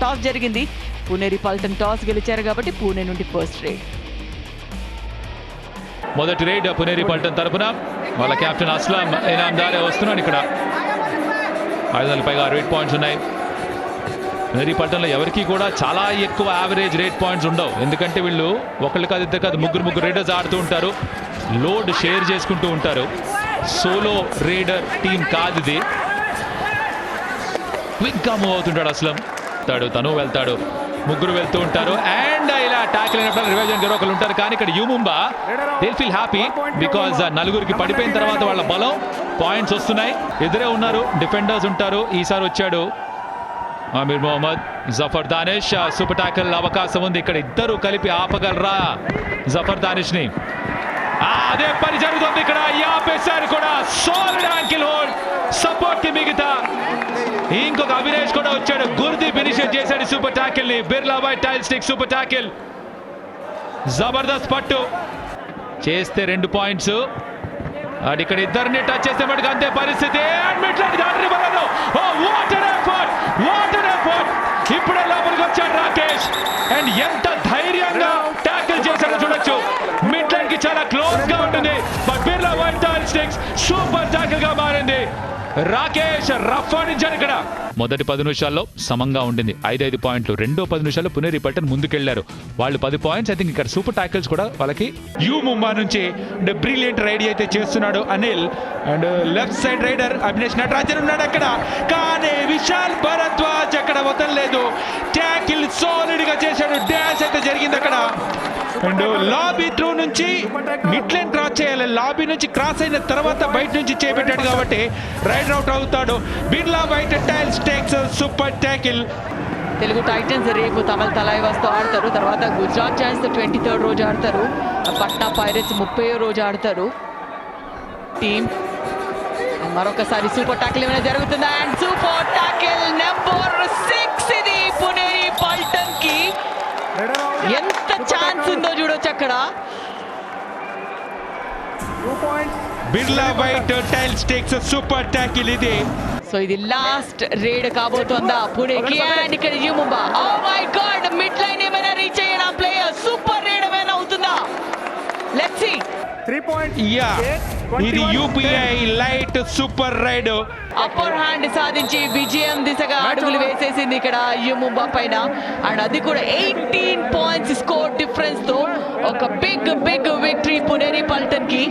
Toss జరిగింది. Puneri Paltan toss గెలిచారు కాబట్టి పూణే నుండి ఫస్ట్ రేడ్. మొదటి రైడ్ పునేరి పల్టన్ తరపున. వాళ్ళ కెప్టెన్ అస్లాం ఇనాందారే వస్తున్నాడు ఇక్కడ. ఐదు వందల పైగా రేట్ పాయింట్స్ ఉన్నాయి. పునేరి పల్టన్లో ఎవరికి కూడా చాలా ఎక్కువ యావరేజ్ రేట్ పాయింట్స్ ఉండవు. ఎందుకంటే వీళ్ళు ఒకళ్ళు కాదు ఇద్దరు కాదు ముగ్గురు ముగ్గురు రైడర్స్ ఆడుతూ ఉంటారు. లోడ్ షేర్ చేసుకుంటూ ఉంటారు. సోలో రైడర్ టీం కాదు ఇది. క్విక్గా మూవ్ అవుతుంటాడు అస్లం. తాడు తను వెళ్తాడు ముగ్గురు వెళ్తూ ఉంటారు. అండ్ ఇలా టాకిల్ అయినప్పుడు రివైజ్ గారు ఒకరు ఉంటారు. కానీ ఇక్కడ U Mumba they feel happy because నలుగురికి పడిపోయిన తర్వాత వాళ్ళ బలం పాయింట్స్ వస్తున్నాయి. ఎదురే ఉన్నారు డిఫెండర్స్ ఉంటారు. ఈసారి వచ్చాడు Amir Mohammad Zafar Danish. Super tackle అవకాశం ఉంది. ఇక్కడ ఇద్దరు కలిపి ఆపగలరా జఫర్ దానిష్ని అదే పని జరుగుతుంది ఇక్కడ. ఆపేశారు కూడా. సాలిడ్ యాంకిల్ హోల్డ్ సపోర్ట్కి మిగతా. ఇంకొక అవినేష్ కూడా వచ్చాడు. గుర్దీప్ ఇనిషియేట్ చేశాడు సూపర్ టాకిల్ని. Birla by tile stick super tackle. Jabardasth పట్టు. చేస్తే రెండు పాయింట్స్. అండ్ ఇక్కడ ఇద్దరిని టచ్ చేస్తే మటుకు అంతే పరిస్థితి. And మిడ్లాండ్ దాటిని బలదు ఓ what a effort what a effort ఇప్పుడే లోపలికి వచ్చాడు రాకేష్. అండ్ ఎంత ధైర్యంగా ట్యాకిల్ చేశాడో చూడొచ్చు. మిడ్లాండ్కి చాలా క్లోజ్గా ఉంటుంది. బట్ బిర్లా వన్ టైల్ స్టిక్స్ సూపర్ టాకిల్గా మారింది. రాకేష్ రఫ్ ఆడించాడు ఇక్కడ. మొదటి పది నిమిషాల్లో సమంగా ఉండింది. ఐదు ఐదు పాయింట్లు. రెండో పది నిమిషాల్లో పునేరి పట్టణ్ ముందుకెళ్ళారు. వాళ్ళు పది పాయింట్స్ ఐ థింక్ ఇక్కడ సూపర్ టాకిల్స్ కూడా వాళ్ళకి యూ ముంబా నుంచి బ్రిలియంట్ రైడ్ అయితే చేస్తున్నాడు Anil. And left side raider Abhinesh Natarajan ఉన్నాడు అక్కడ. కానీ విశాల్ భరద్వాజ్ అక్కడ వదలలేదు ట్యాకిల్ సాలిడ్గా చేశాడు. డాష్ అయితే జరిగింది అక్కడ. అండ్ లాబీ త్రూ నుంచి మిడ్ లైన్ క్రాస్ చేయాలి. లాబీ నుంచి క్రాస్ అయిన తర్వాత బయట నుంచి చేపెట్టాడు కాబట్టి రైడ్ అవుట్ అవుతాడు. బిర్లా బయట tiles takes super tackle. Telugu Titans రేపు తమిళ తలైవాస్తో ఆడతారు. తర్వాత గుజరాత్ ఛాన్స్ ట్వంటీ థర్డ్ రోజు ఆడతారు. పట్నా పైరట్స్ ముప్పై రోజు ఆడతారు. టీమ్ మరొకసారి సూపర్ టాకిల్ ఏమైనా జరుగుతుందా? And super tackle number six ఇది. పునేరి పల్టన్కి ఎంత ఛాన్స్ ఉందో చూడొచ్చు అక్కడ. బిర్లా బయట టైల్స్ టేక్స్ సూపర్ ట్యాకిల్ ఇది. సో ఇది లాస్ట్ రేడ్ కాబోతోందా? పుణేకి అండ్ ఇక్కడ U Mumba oh my god mid line ఏమైనా రీచ్ అయ్యాడు? ఆ ప్లేయర్ సూపర్ రేడ్ ఏమైనా అవుతుందా లెట్స్ సీ యా ఇది UPI light super raid upper hand సాధించి విజయం దిశగా అడుగులు వేసేసింది ఇక్కడ యుముంబా పైన. అండ్ అది కూడా ఎయిటీన్ పాయింట్స్ స్కోర్ డిఫరెన్స్తో ఒక బిగ్ బిగ్ విక్టరీ పునేరి పల్టన్కి